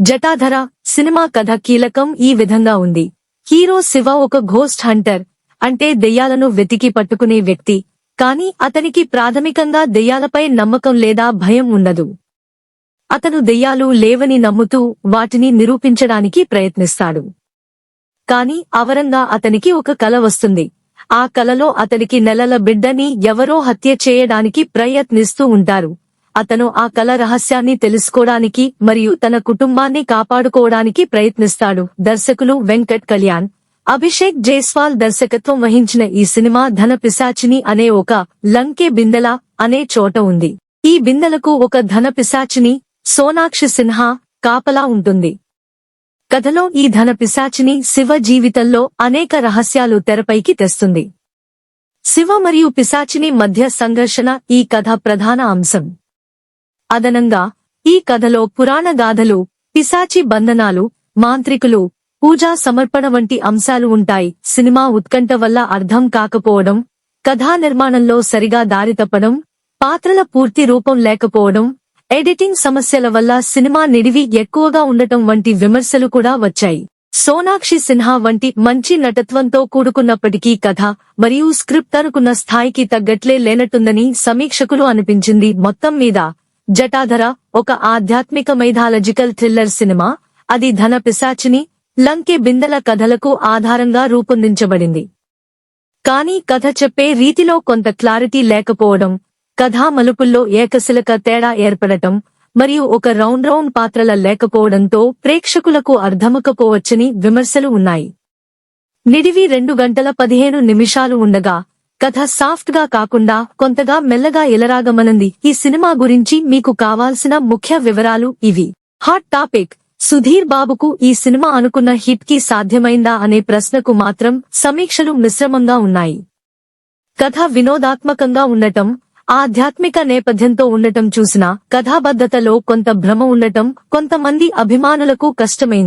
Jatadhara cinema కథ కీలకం ఈ విధంగా ఉంది. హీరో శివ ఒక ఘోస్ట్ హంటర్ అంటే దెయ్యాలను వెతికి పట్టుకునే వ్యక్తి కానీ అతనికి ప్రాథమికంగా దెయ్యాలపై నమ్మకం లేదా భయం ఉండదు. అతను దెయ్యాలు లేవని నమ్ముతూ వాటిని నిరూపించడానికి ప్రయత్నిస్తాడు. కాని అవరంగా అతనికి ఒక కల వస్తుంది. ఆ కలలో అతనికి నెలల బిడ్డని ఎవరో హత్య చేయడానికి ప్రయత్నిస్తూ ఉంటారు. అతను ఆ కళ రహస్యాన్ని తెలుసుకోవడానికి మరియు తన కుటుంబాన్ని కాపాడుకోవడానికి ప్రయత్నిస్తాడు. దర్శకులు వెంకట్ కళ్యాణ్ అభిషేక్ జైస్వాల్ దర్శకత్వం వహించిన ఈ సినిమా ధన పిశాచిని అనే ఒక లంకే బిందెల అనే చోట ఉంది. ఈ బిందెలకు ఒక ధన పిశాచిని సోనాక్షి సిన్హా కాపలా ఉంటుంది. కథలో ఈ ధన పిశాచిని శివ జీవితంలో అనేక రహస్యాలు తెరపైకి తెస్తుంది. శివ మరియు పిశాచిని మధ్య సంఘర్షణ ఈ కథ ప్రధాన అంశం. అదనంగా ఈ కథలో పురాణ గాథలు పిశాచి బంధనాలు మాంత్రికులు పూజా సమర్పణ వంటి అంశాలు ఉంటాయి. సినిమా ఉత్కంఠ వల్ల అర్థం కాకపోవడం కథా నిర్మాణంలో సరిగా దారితప్పడం పాత్రల పూర్తి రూపం లేకపోవడం ఎడిటింగ్ సమస్యల వల్ల సినిమా నిడివి ఎక్కువగా ఉండటం వంటి విమర్శలు కూడా వచ్చాయి. సోనాక్షి సిన్హా వంటి మంచి నటత్వంతో కూడుకున్నప్పటికీ కథ మరియు స్క్రిప్ట్ అనుకున్న స్థాయికి తగ్గట్లే లేనట్టుందని సమీక్షకులు అనిపించింది. మొత్తం మీద జటాధర ఒక ఆధ్యాత్మిక మైథాలజికల్ థ్రిల్లర్ సినిమా. అది ధన పిశాచిని లంకె బిందెల కథలకు ఆధారంగా రూపొందించబడింది. కానీ కథ చెప్పే రీతిలో కొంత క్లారిటీ లేకపోవడం కథా మలుపుల్లో ఏకశిలక తేడా ఏర్పడటం మరియు ఒక రౌండ్ రౌండ్ పాత్రల లేకపోవడంతో ప్రేక్షకులకు అర్థమకపోవచ్చని విమర్శలు ఉన్నాయి. నిడివి రెండు గంటల పదిహేను నిమిషాలు ఉండగా కథ సాఫ్ట్గా కాకుండా కొంతగా మెల్లగా ఎలరాగమనంది. ఈ సినిమా గురించి మీకు కావాల్సిన ముఖ్య వివరాలు ఇవి. Hot topic. సుధీర్ బాబుకు ఈ సినిమా అనుకున్న హిట్కి సాధ్యమైందా అనే ప్రశ్నకు మాత్రం సమీక్షలు మిశ్రమంగా ఉన్నాయి. కథ వినోదాత్మకంగా ఉండటం ఆధ్యాత్మిక నేపథ్యంతో ఉండటం చూసినా కథాబద్ధతలో కొంత భ్రమ ఉండటం కొంతమంది అభిమానులకు కష్టమైంది.